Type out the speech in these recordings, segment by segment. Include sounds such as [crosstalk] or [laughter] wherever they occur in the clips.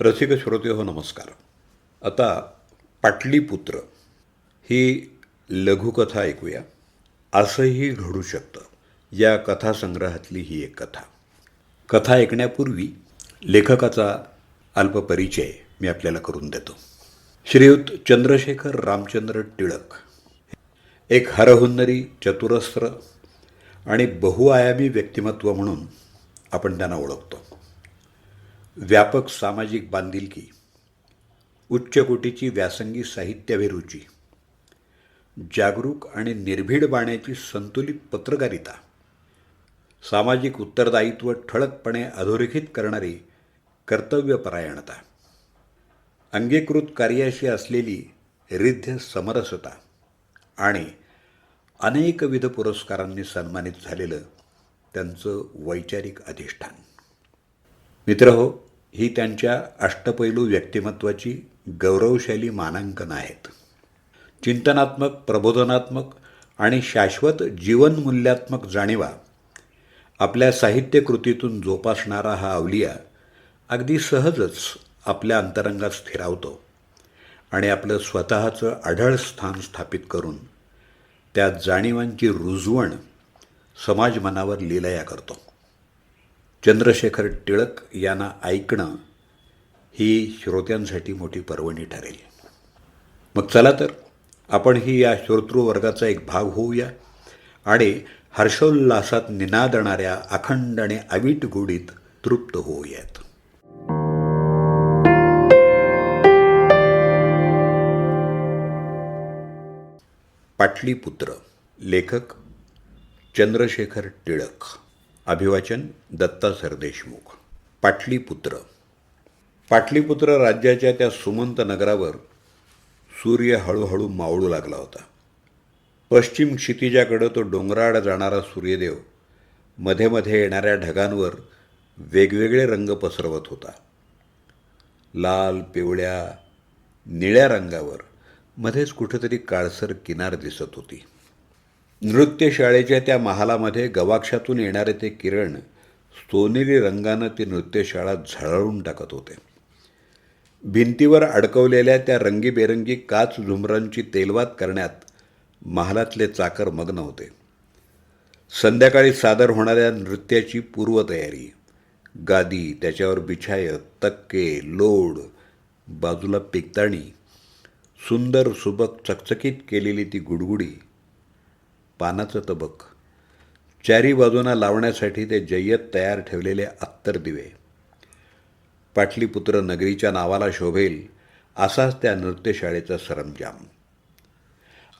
रसिक श्रोते हो नमस्कार. आता पाटलीपुत्र ही लघुकथा ऐकूया. असंही घडू शकतं. या कथासंग्रहातली ही एक कथा. कथा ऐकण्यापूर्वी लेखकाचा अल्पपरिचय मी आपल्याला करून देतो. श्रीयुत चंद्रशेखर रामचंद्र टिळक एक हरहुन्नरी चतुरस्र आणि बहुआयामी व्यक्तिमत्व म्हणून आपण त्यांना ओळखतो. व्यापक सामाजिक बांधिलकी उच्चकोटीची व्यासंगी साहित्याभिरुची जागरूक आणि निर्भीड बाण्याची संतुलित पत्रकारिता सामाजिक उत्तरदायित्व ठळकपणे अधोरेखित करणारी कर्तव्यपरायणता अंगीकृत कार्याशी असलेली रिद्ध समरसता आणि अनेकविध पुरस्कारांनी सन्मानित झालेलं त्यांचं वैचारिक अधिष्ठान. मित्र हो ही त्यांच्या अष्टपैलू व्यक्तिमत्वाची गौरवशैली मानांकन आहेत. चिंतनात्मक प्रबोधनात्मक आणि शाश्वत जीवनमूल्यात्मक जाणीवा आपल्या साहित्यकृतीतून जोपासणारा हा अवलिया अगदी सहजच आपल्या अंतरंगात स्थिरावतो आणि आपलं स्वतःचं आढळ स्थान स्थापित करून त्या जाणीवांची रुजवण समाज मनावर लिलया करतो. चंद्रशेखर टिळक यांना ऐकणं ही श्रोत्यांसाठी मोठी पर्वणी ठरेल. मग चला तर आपण ही या श्रोतृवर्गाचा एक भाग होऊया आणि हर्षोल्लासात निनादणाऱ्या अखंड आणि अवीट गुढीत तृप्त होऊयात. पाटलीपुत्र लेखक चंद्रशेखर टिळक. अभिवाचन दत्ता सरदेशमुख पाटलीपुत्र. पाटलीपुत्र राज्याच्या त्या सुमंत नगरावर सूर्य हळूहळू मावळू लागला होता. पश्चिम क्षितिजाकडं तो डोंगराड जाणारा सूर्यदेवमध्ये मध्ये येणाऱ्या ढगांवर वेगवेगळे रंग पसरवत होता. लाल पिवळ्या निळ्या रंगावर मध्येच कुठेतरी काळसर किनार दिसत होती. नृत्यशाळेच्या त्या महालामध्ये गवाक्षातून येणारे ते किरण सोनेरी रंगानं ती नृत्यशाळा झळाळून टाकत होते. भिंतीवर अडकवलेल्या त्या रंगीबेरंगी काच झुमरांची तेलवात करण्यात महालातले चाकर मग्न होते. संध्याकाळी सादर होणाऱ्या नृत्याची पूर्वतयारी. गादी त्याच्यावर बिछायत तक्के लोड बाजूला पिकताणी सुंदर सुबक चकचकीत केलेली ती गुडगुडी पानाचं तबक. चारी बाजूंना लावण्यासाठी ते जय्यत तयार ठेवलेले अत्तर दिवे. पाटलीपुत्र नगरीच्या नावाला शोभेल असाच त्या नृत्यशाळेचा सरंजाम.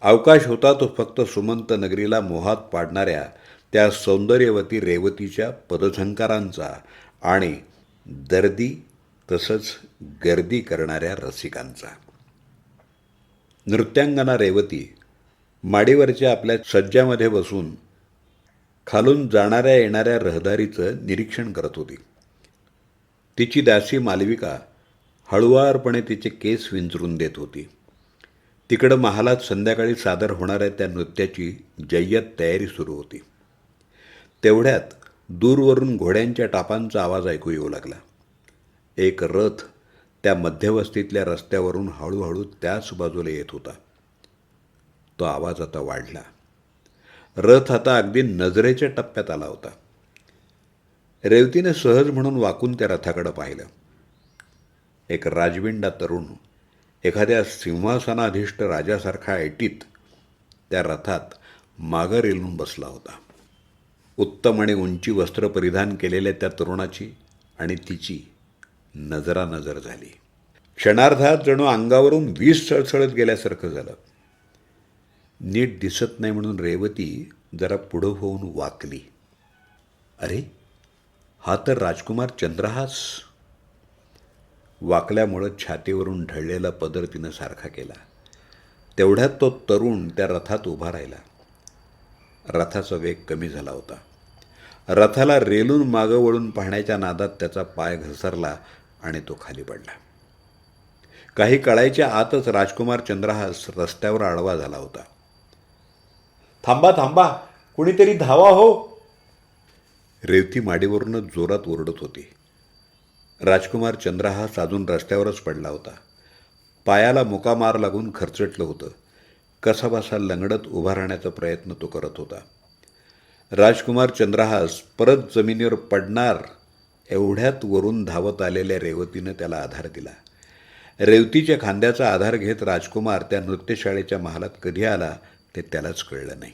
अवकाश होता तो फक्त सुमंत नगरीला मोहात पाडणाऱ्या त्या सौंदर्यवती रेवतीच्या पदझंकारांचा आणि दर्दी तसंच गर्दी करणाऱ्या रसिकांचा. नृत्यांगना रेवती माडीवरच्या आपल्या सज्जामध्ये बसून खालून जाणाऱ्या येणाऱ्या रहदारीचं निरीक्षण करत होती. तिची दासी मालविका हळुवारपणे तिचे केस विंचरून देत होती. तिकडं महालात संध्याकाळी सादर होणाऱ्या त्या नृत्याची जय्यत तयारी सुरू होती. तेवढ्यात दूरवरून घोड्यांच्या टापांचा आवाज ऐकू येऊ लागला. एक रथ त्या मध्यवस्तीतल्या रस्त्यावरून हळूहळू त्याच बाजूला येत होता. तो आवाज आता वाढला. रथ आता अगदी नजरेच्या टप्प्यात आला होता. रेवतीने सहज म्हणून वाकून त्या रथाकडं पाहिलं. एक राजविंडा तरुण एखाद्या सिंहासनाधिष्ठ राजासारखा ऐटीत त्या रथात मागं रेलून बसला होता. उत्तम आणि उंची वस्त्र परिधान केलेल्या त्या तरुणाची आणि तिची नजरानजर झाली. क्षणार्धात जणू अंगावरून वीज सळसळत गेल्यासारखं झालं. नीट दिसत नाही म्हणून रेवती जरा पुढं होऊन वाकली. अरे हा तर राजकुमार चंद्रहास. वाकल्यामुळं छातीवरून ढळलेला पदर तिनं सारखा केला. तेवढ्यात तो तरुण त्या रथात उभा राहिला. रथाचा वेग कमी झाला होता. रथाला रेलून मागं वळून पाहण्याच्या नादात त्याचा पाय घसरला आणि तो खाली पडला. काही कळायच्या आतच राजकुमार चंद्रहास रस्त्यावर आडवा झाला होता. थांबा थांबा. कुणीतरी धावा हो. रेवती माडीवरूनच जोरात ओरडत होती. राजकुमार चंद्रहास अजून रस्त्यावरच पडला होता. पायाला मुकामार लागून खरचटलं होतं. कसाबसा लंगडत उभा राहण्याचा प्रयत्न तो करत होता. राजकुमार चंद्रहास परत जमिनीवर पडणार एवढ्यात वरून धावत आलेल्या रेवतीनं त्याला आधार दिला. रेवतीच्या खांद्याचा आधार घेत राजकुमार त्या नृत्यशाळेच्या महालात कधी आला ते त्यालाच कळलं नाही.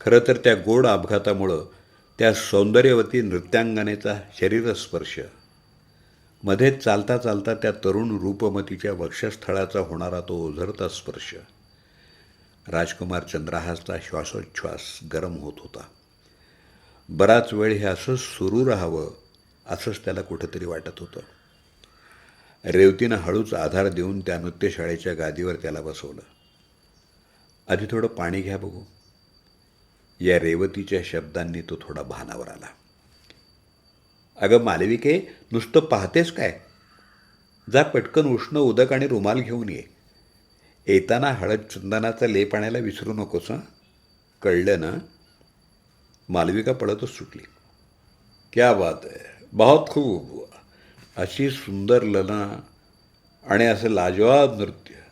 खरं तर त्या गोड अपघातामुळं त्या सौंदर्यवती नृत्यांगनेचा शरीरस्पर्श मध्येच चालता चालता त्या तरुण रूपमतीच्या वक्षस्थळाचा होणारा तो ओझरता स्पर्श राजकुमार चंद्रहासचा श्वासोच्छ्वास गरम होत होता. बराच वेळ हे असंच सुरू राहावं असंच त्याला कुठंतरी वाटत होतं. रेवतीनं हळूच आधार देऊन त्या नृत्यशाळेच्या गादीवर त्याला बसवलं. आधी थोडं पाणी घ्या बघू. या रेवतीच्या शब्दांनी तो थोडा भानावर आला. अगं मालविके नुसतं पाहतेस काय? जा पटकन उष्ण उदक आणि रुमाल घेऊन ये. येताना हळद चंदनाचा लेप आणायला विसरू नकोस हं? कळलं ना? मालविका पळतच सुटली. क्या बात आहे बहुत खूप अशी सुंदर लना आणि असं लाजवाब नृत्य.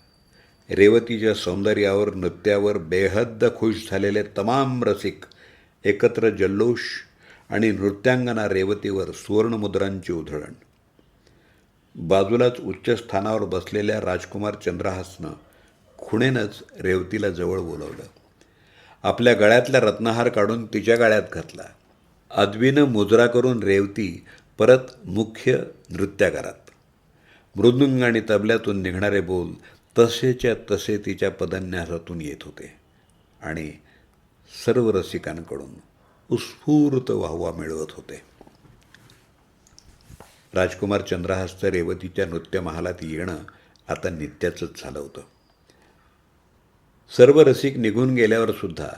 रेवतीच्या सौंदर्यावर नृत्यावर बेहद्द खुश झालेले तमाम रसिक एकत्र जल्लोष आणि नृत्यांगना रेवतीवर सुवर्णमुद्रांची उधळण. बाजूलाच उच्च स्थानावर बसलेल्या राजकुमार चंद्रहासनं खुणेनंच रेवतीला जवळ बोलवलं. आपल्या गळ्यातला रत्नहार काढून तिच्या गळ्यात घातला. अद्वीनं मुजरा करून रेवती परत मुख्य नृत्यागारात. मृदुंग आणि तबल्यातून निघणारे बोल तसेच्या तसे तिच्या पदन्यासातून येत होते. आणि सर्व रसिकांकडून उत्स्फूर्त वाहवा मिळवत होते. राजकुमार चंद्रहासचं रेवतीच्या नृत्य महालात येणं आता नित्याचंच झालं होतं. सर्व रसिक निघून गेल्यावर सुद्धा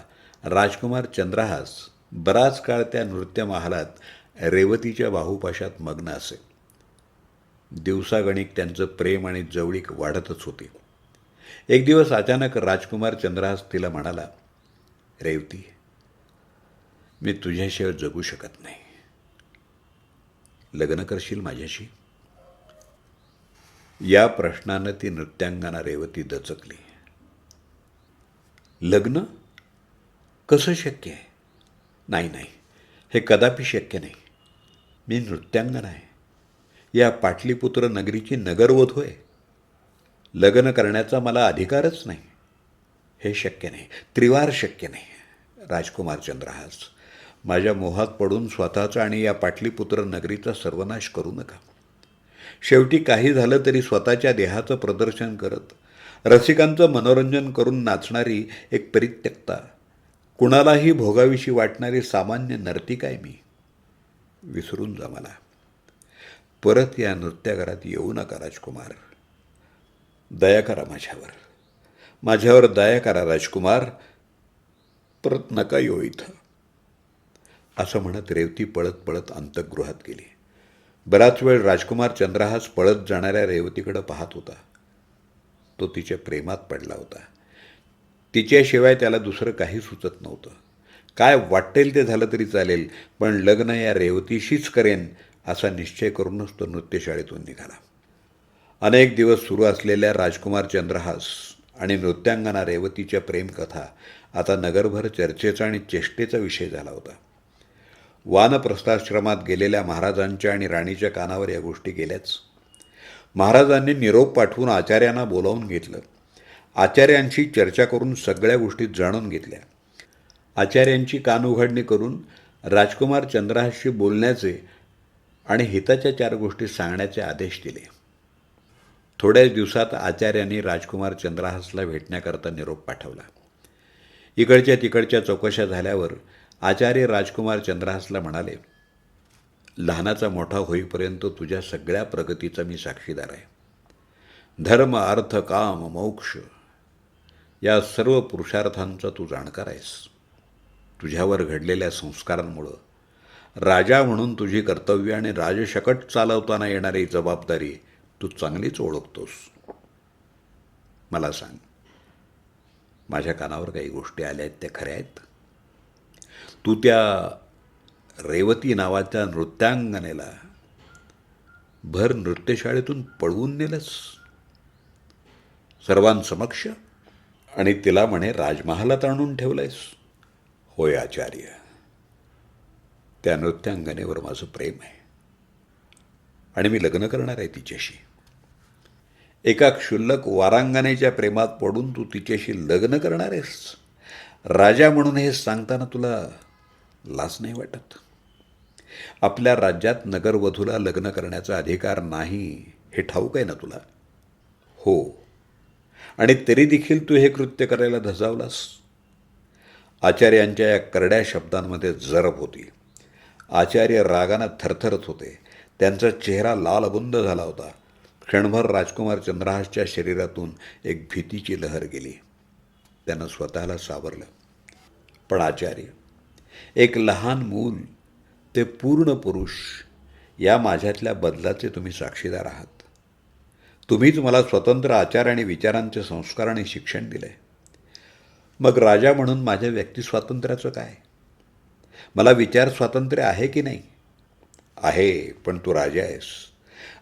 राजकुमार चंद्रहास बराच काळ त्या नृत्य महालात रेवतीच्या बाहुपाशात मग्न असे. दिवसागणिक त्यांचं प्रेम आणि जवळीक वाढतच होती. एक दिवस अचानक राजकुमार चंद्रहास तिला म्हणाला रेवती मी तुझ्याशिवाय जगू शकत नाही. लग्न करशील माझ्याशी? या प्रश्नानं ती नृत्यांगना रेवती दचकली. लग्न? कसं शक्य आहे? नाही नाही हे कदापि शक्य नाही. मी नृत्यांगना आहे. या पाटलीपुत्र नगरीची नगरवध होय. लग्न करण्याचा मला अधिकारच नाही. हे शक्य नाही. त्रिवार शक्य नाही. राजकुमार चंद्रहास माझ्या मोहात पडून स्वतःचा आणि या पाटलीपुत्र नगरीचा सर्वनाश करू नका. शेवटी काही झालं तरी स्वतःच्या देहाचं प्रदर्शन करत रसिकांचं मनोरंजन करून नाचणारी एक परित्यक्ता कुणालाही भोगाविषयी वाटणारी सामान्य नर्तिक आहे मी? विसरून जा मला. परत या नृत्याघरात येऊ नका राजकुमार. दया करा माझ्यावर. माझ्यावर दया करा राजकुमार. परत नका येऊ इथं. असं म्हणत रेवती पळत पळत अंतगृहात गेली. बराच वेळ राजकुमार चंद्रहास पळत जाणाऱ्या रेवतीकडं पाहत होता. तो तिच्या प्रेमात पडला होता. तिच्याशिवाय त्याला दुसरं काही सुचत नव्हतं. काय वाटेल ते झालं तरी चालेल पण लग्न या रेवतीशीच करेन असा निश्चय करूनच तो नृत्यशाळेतून निघाला. अनेक दिवस सुरू असलेल्या राजकुमार चंद्रहास आणि नृत्यांगना रेवतीच्या प्रेमकथा आता नगरभर चर्चेचा आणि चेष्टेचा विषय झाला होता. वानप्रस्थाश्रमात गेलेल्या महाराजांच्या आणि राणीच्या कानावर या गोष्टी गेल्याच. महाराजांनी निरोप पाठवून आचार्यांना बोलावून घेतलं. आचार्यांशी चर्चा करून सगळ्या गोष्टी जाणून घेतल्या. आचार्यांची कान उघडणी करून राजकुमार चंद्रहासशी बोलण्याचे आणि हिताच्या चार गोष्टी सांगण्याचे आदेश दिले. थोड्याच दिवसात आचार्यांनी राजकुमार चंद्रहासला भेटण्याकरता निरोप पाठवला. इकडच्या तिकडच्या चौकशा झाल्यावर आचार्य राजकुमार चंद्रहासला म्हणाले लहानाचा मोठा होईपर्यंत तुझ्या सगळ्या प्रगतीचा मी साक्षीदार आहे. धर्म अर्थ काम मोक्ष या सर्व पुरुषार्थांचा तू जाणकार आहेस. तुझ्यावर घडलेल्या संस्कारांमुळं राजा म्हणून तुझी कर्तव्य आणि राजशकट चालवताना येणारी जबाबदारी तू चांगलीच ओळखतोस. मला सांग माझ्या कानावर काही गोष्टी आल्या आहेत त्या खऱ्या आहेत? तू त्या रेवती नावाच्या नृत्यांगनेला भर नृत्यशाळेतून पळवून नेलंस? सर्वांसमक्ष? आणि तिला म्हणे राजमहालात आणून ठेवलंयस? होय आचार्य. त्या नृत्यांगनेवर माझं प्रेम आहे. आणि मी लग्न करणार आहे तिच्याशी. एका क्षुल्लक वारांगणेच्या प्रेमात पडून तू तिच्याशी लग्न करणार आहेस. राजा म्हणून हे सांगताना तुला लाज नाही वाटत? आपल्या राज्यात नगरवधूला लग्न करण्याचा अधिकार नाही हे ठाऊक आहे ना तुला? हो. आणि तरी देखील तू हे कृत्य करायला धजावलास? आचार्यांच्या या करड्या शब्दांमध्ये जरब होती. आचार्य रागानं थरथरत होते. त्यांचा चेहरा लालबुंद झाला होता. क्षणभर राजकुमार चंद्रहासच्या शरीरातून एक भीतीची लहर गेली. त्यानं स्वतःला सावरलं. पण आचार्य एक लहान मूल ते पूर्ण पुरुष या माझ्यातल्या बदलाचे तुम्ही साक्षीदार आहात. तुम्हीच मला स्वतंत्र आचार आणि विचारांचे संस्कार आणि शिक्षण दिले मग राजा म्हणून माझ्या व्यक्तिस्वातंत्र्याचं काय? मला विचार स्वातंत्र्य आहे की नाही? आहे पण तू राजा आहेस.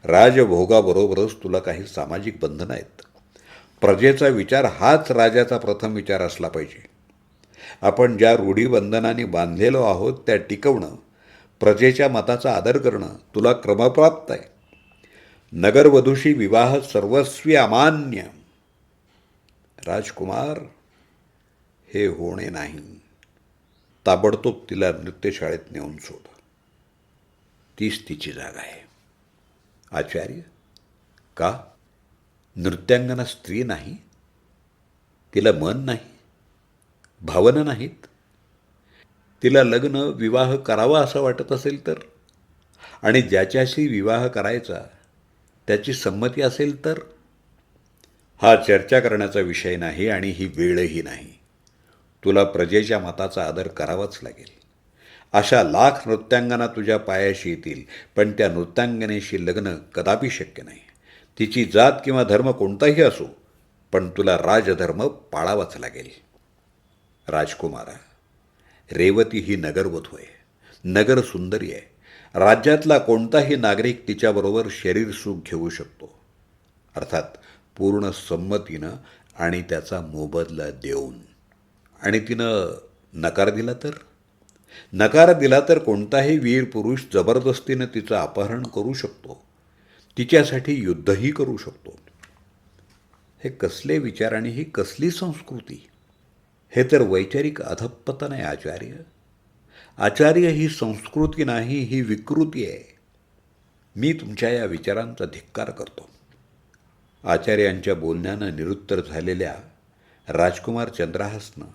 राजभोगाबरोबरच तुला काही सामाजिक बंधनं आहेत. प्रजेचा विचार हाच राजाचा प्रथम विचार असला पाहिजे. आपण ज्या रूढीबंधनाने बांधलेलो आहोत त्या टिकवणं प्रजेच्या मताचा आदर करणं तुला क्रमप्राप्त आहे. नगरवधूशी विवाह सर्वस्वी अमान्य. राजकुमार हे होणे नाही. ताबडतोब तिला नृत्यशाळेत नेऊन सोड तीच तिची जागा आहे. आचार्य? का? नृत्यांगना स्त्री नाही? तिला मन नाही? भावना नाहीत? तिला लग्न विवाह करावा असं वाटत असेल तर? आणि ज्याच्याशी विवाह करायचा त्याची संमती असेल तर? हा चर्चा करण्याचा विषय नाही आणि ही वेळही नाही. तुला प्रजेच्या मताचा आदर करावाच लागेल. अशा लाख नृत्यांगना तुझ्या पायाशी येतील पण त्या नृत्यांगनेशी लग्न कदापि शक्य नाही. तिची जात किंवा धर्म कोणताही असो पण तुला राजधर्म पाळावाच लागेल. राजकुमारा रेवती ही नगरवधू आहे. नगर सुंदरी आहे. राज्यातला कोणताही नागरिक तिच्याबरोबर शरीर सुख घेऊ शकतो. अर्थात पूर्ण संमतीनं आणि त्याचा मोबदला देऊन. आणि तिनं नकार दिला तर? नकार दिला तर कोणताही वीर पुरुष जबरदस्तीनं तिचं अपहरण करू शकतो. तिच्यासाठी युद्धही करू शकतो. हे कसले विचार आणि ही कसली संस्कृती? हे तर वैचारिक अधपतन आहे आचार्य. आचार्य ही संस्कृती नाही ही विकृती आहे. मी तुमच्या या विचारांचा धिक्कार करतो. आचार्यांच्या बोलण्यानं निरुत्तर झालेल्या राजकुमार चंद्रहासनं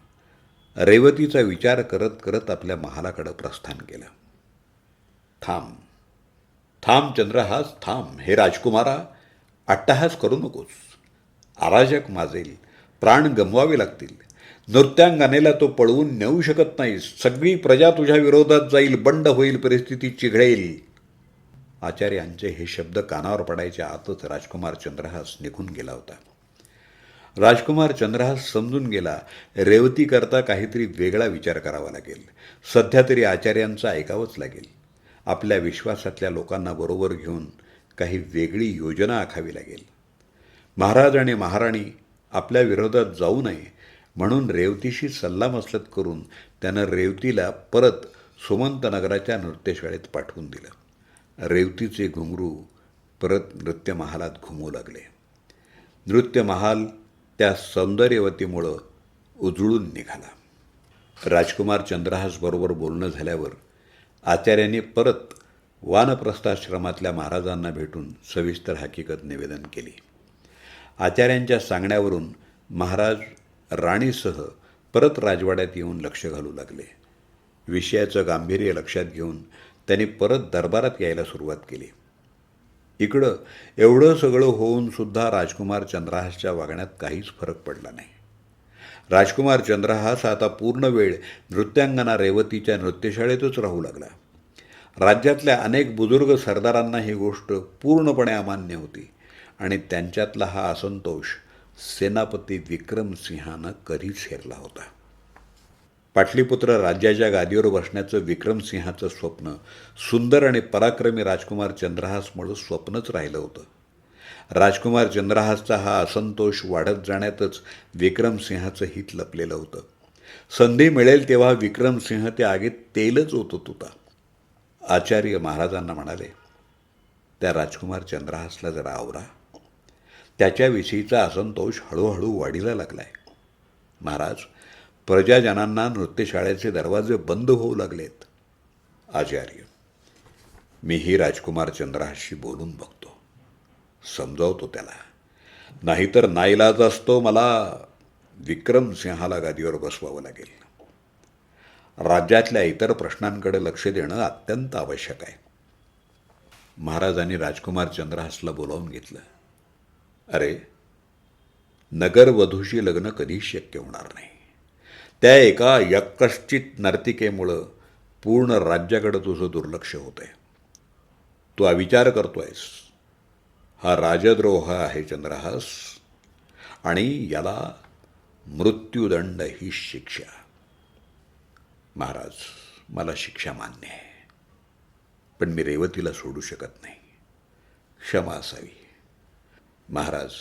रेवतीचा विचार करत करत आपल्या महालाकडं प्रस्थान केलं. थांब. थांब चंद्रहास थांब. हे राजकुमारा अट्टहास करू नकोस. अराजक माजेल. प्राण गमवावे लागतील. नृत्यांगानेला तो पळवून नेऊ शकत नाही सगळी प्रजा तुझ्या विरोधात जाईल. बंड होईल. परिस्थिती चिघळेल. आचार्यांचे हे शब्द कानावर पडायच्या आतच राजकुमार चंद्रहास निघून गेला होता. राजकुमार चंद्रहास समजून गेला रेवतीकरता काहीतरी वेगळा विचार करावा लागेल. सध्या तरी आचार्यांचं ऐकावंच लागेल. आपल्या विश्वासातल्या लोकांना बरोबर घेऊन काही वेगळी योजना आखावी लागेल. महाराज आणि महाराणी आपल्या विरोधात जाऊ नये म्हणून रेवतीशी सल्लामसलत करून त्यानं रेवतीला परत सुमंतनगराच्या नृत्यशाळेत पाठवून दिलं. रेवतीचे घुंगरू परत नृत्यमहालात घुमू लागले. नृत्यमहाल त्या सौंदर्यवतीमुळं उजळून निघाला. राजकुमार चंद्रहासबरोबर बोलणं झाल्यावर आचार्यांनी परत वानप्रस्थाश्रमातल्या महाराजांना भेटून सविस्तर हकीकत निवेदन केली. आचार्यांच्या सांगण्यावरून महाराज राणीसह परत राजवाड्यात येऊन लक्ष घालू लागले. विषयाचं गांभीर्य लक्षात घेऊन त्यांनी परत दरबारात यायला सुरुवात केली. इकडं एवढं सगळं होऊन सुद्धा राजकुमार चंद्रहासच्या वागण्यात काहीच फरक पडला नाही. राजकुमार चंद्रहास आता पूर्ण वेळ नृत्यांगना रेवतीच्या नृत्यशाळेतच राहू लागला. राज्यातल्या अनेक बुजुर्ग सरदारांना ही गोष्ट पूर्णपणे अमान्य होती आणि त्यांच्यातला हा असंतोष सेनापती विक्रमसिंहानं कधीच हेरला होता. पाटलीपुत्र राज्याच्या गादीवर बसण्याचं विक्रमसिंहाचं स्वप्न सुंदर आणि पराक्रमी राजकुमार चंद्रहासमुळं स्वप्नच राहिलं होतं. राजकुमार चंद्रहासचा हा असंतोष वाढत जाण्यातच विक्रमसिंहाचं हित लपलेलं होतं. संधी मिळेल तेव्हा विक्रमसिंह त्या आगीत तेलच ओतत होता. आचार्य महाराजांना म्हणाले त्या राजकुमार चंद्रहासला जरा आवरा. त्याच्याविषयीचा असंतोष हळूहळू वाढीला लागलाय. महाराज प्रजाजनांना नृत्यशाळेचे दरवाजे बंद होऊ लागलेत. आचार्य मीही राजकुमार चंद्रहासशी बोलून बघतो. समजावतो त्याला. नाहीतर नाईलाज असतो मला. विक्रमसिंहाला गादीवर बसवावं लागेल. राज्यातल्या इतर प्रश्नांकडे लक्ष देणं अत्यंत आवश्यक आहे. महाराजांनी राजकुमार चंद्रहासला बोलावून घेतलं. अरे नगरवधूशी लग्न कधीच शक्य होणार नाही. त्या एका यक्कश्चित नर्तिकेमुळं पूर्ण राज्याकडं तुझं दुर्लक्ष होत आहे तू हा विचार आहेस हा राजद्रोह आहे चंद्रहास. आणि याला मृत्यूदंड ही शिक्षा. महाराज मला शिक्षा मान्य आहे. पण मी रेवतीला सोडू शकत नाही. क्षमा असावी. महाराज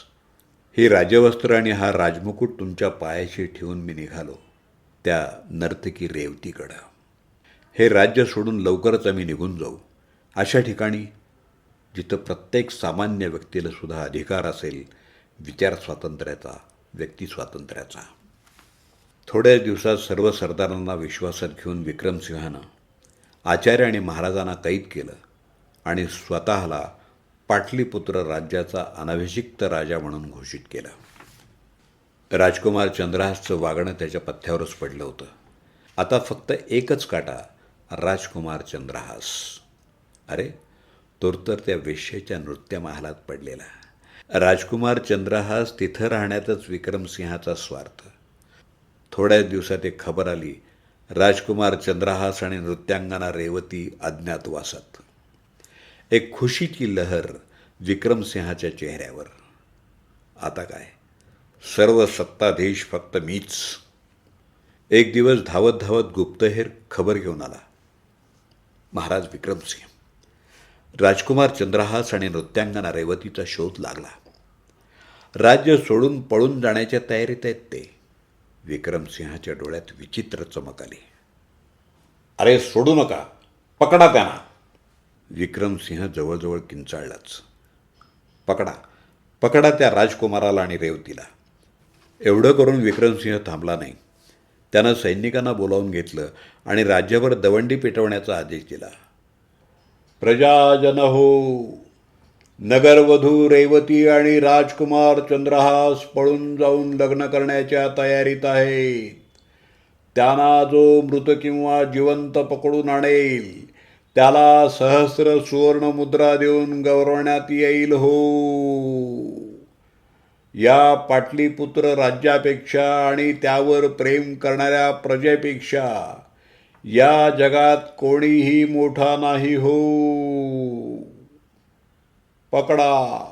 हे राजवस्त्र आणि हा राजमुकुट तुमच्या पायाशी ठेवून मी निघालो. त्या नर्तकी रेवतीकडं. हे राज्य सोडून लवकरच आम्ही निघून जाऊ. अशा ठिकाणी जिथं प्रत्येक सामान्य व्यक्तीला सुद्धा अधिकार असेल विचार स्वातंत्र्याचा व्यक्ती स्वातंत्र्याचा. थोड्याच दिवसात सर्व सरदारांना विश्वासात घेऊन विक्रमसिंहानं आचार्य आणि महाराजांना कैद केलं आणि स्वतःला पाटलीपुत्र राज्याचा अनभिषिक्त राजा म्हणून घोषित केलं. राजकुमार चंद्रहासचं वागणं त्याच्या पथ्यावरच पडलं होतं. आता फक्त एकच काटा राजकुमार चंद्रहास. अरे तोर तर त्या वेश्येच्या नृत्यमहालात पडलेला. राजकुमार चंद्रहास तिथं राहण्यातच विक्रमसिंहाचा स्वार्थ. थोड्याच दिवसात एक खबर आली राजकुमार चंद्रहास आणि नृत्यांगना रेवती अज्ञातवासात. एक खुशीची लहर विक्रमसिंहाच्या चेहऱ्यावर. आता काय? सर्व सत्ताधीश फक्त मीच. एक दिवस धावत धावत गुप्तहेर खबर घेऊन आला. महाराज विक्रमसिंह. राजकुमार चंद्रहास आणि नृत्यांगना रेवतीचा शोध लागला. राज्य सोडून पळून जाण्याच्या तयारीत आहेत ते. विक्रमसिंहाच्या डोळ्यात विचित्र चमक आली. अरे सोडू नका. पकडा त्यांना. विक्रमसिंह जवळजवळ किंचाळलाच. पकडा. पकडा त्या राजकुमाराला आणि रेवतीला. एवढं करून विक्रमसिंह थांबला नाही. त्यानं सैनिकांना बोलावून घेतलं आणि राज्यभर दवंडी पेटवण्याचा आदेश दिला. प्रजाजन हो नगरवधू रेवती आणि राजकुमार चंद्रहास पळून जाऊन लग्न करण्याच्या तयारीत आहेत. त्यांना जो मृत किंवा जिवंत पकडून आणेल त्याला सहस्र सुवर्ण मुद्रा देऊन गौरवण्यात येईल हो. या पाटलीपुत्र राज्यापेक्षा आणि त्यावर प्रेम करणाऱ्या प्रजेपेक्षा या जगात कोणीही मोठा नाही हो. पकडा.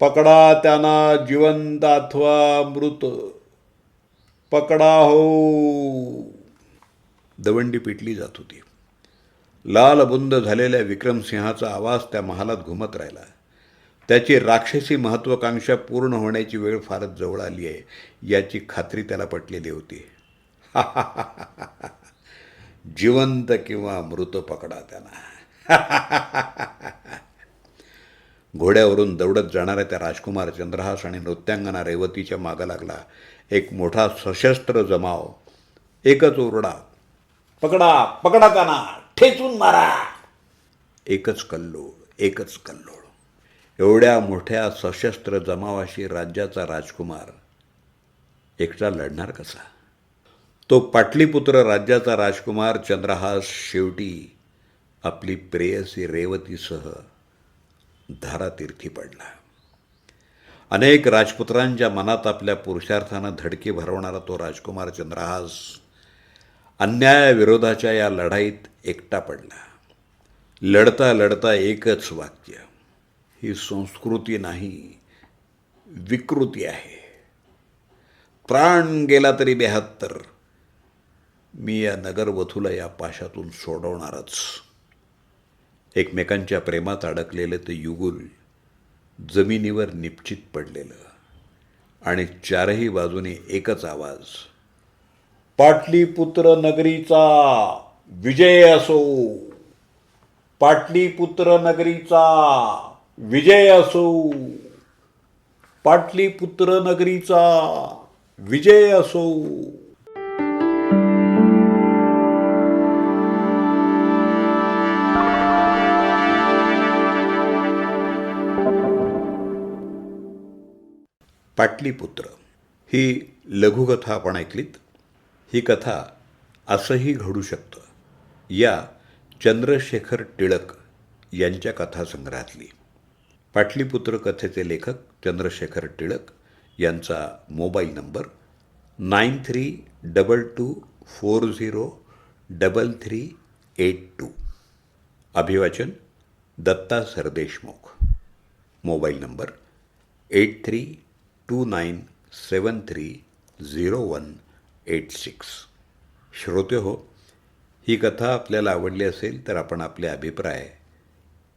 पकडा त्यांना जिवंत अथवा मृत. पकडा हो. दवंडी पिटली जात होती. लाल बुंद झालेल्या विक्रमसिंहाचा आवाज त्या महालात घुमत राहिला. त्याची राक्षसी महत्त्वाकांक्षा पूर्ण होण्याची वेळ फारच जवळ आली आहे. याची खात्री त्याला पटलेली होती. [laughs] जिवंत किंवा मृत पकडा त्यांना [laughs] घोड्यावरून दौडत जाणाऱ्या त्या राजकुमार चंद्रहास आणि नृत्यांगना रेवतीच्या मागं लागला. एक मोठा सशस्त्र जमाव. एकच ओरडा. पकडा पकडा त्यांना ठेचून मारा. एकच कल्लोळ एकच कल्लोळ. एवढ्या मोठ्या सशस्त्र जमावाशी राज्याचा राजकुमार एकटा लढणार कसा? तो पाटलीपुत्र राज्याचा राजकुमार चंद्रहास शेवटी आपली प्रेयसी रेवतीसह धारातीर्थी पडला. अनेक राजपुत्रांच्या मनात आपल्या पुरुषार्थानं धडकी भरवणारा तो राजकुमार चंद्रहास अन्यायाविरोधाच्या या लढाईत एकटा पडला. लढता लढता एकच वाक्य. ही संस्कृती नाही विकृती आहे. प्राण गेला तरी बेहत्तर. मी या नगरवधूला या पाशातून सोडवणारच. एकमेकांच्या प्रेमात अडकलेलं ते युगुल जमिनीवर निश्चित पडलेलं आणि चारही बाजूने एकच आवाज पाटलीपुत्र नगरीचा विजय असो पाटलीपुत्र नगरीचा विजय असो पाटलीपुत्र नगरीचा विजय असो. पाटलीपुत्र ही लघुकथा आपण ऐकलीत. ही कथा असंही घडू शकतं. या चंद्रशेखर टिळक यांच्या कथासंग्रहातली. पाटलीपुत्र कथेचे लेखक चंद्रशेखर टिळक यांचा mobile number nine three double two four zero double three eight two. अभिवाचन Datta Sardeshmukh. Mobile number eight three two nine seven three zero one eight six. श्रोते हो ही कथा आपल्याला आवडली असेल तर आपण आपले अभिप्राय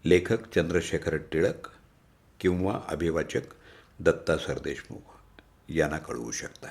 लेखक चंद्रशेखर टिळक किंवा अभिवाचक दत्ता सरदेशमुख यांना कळवू शकता.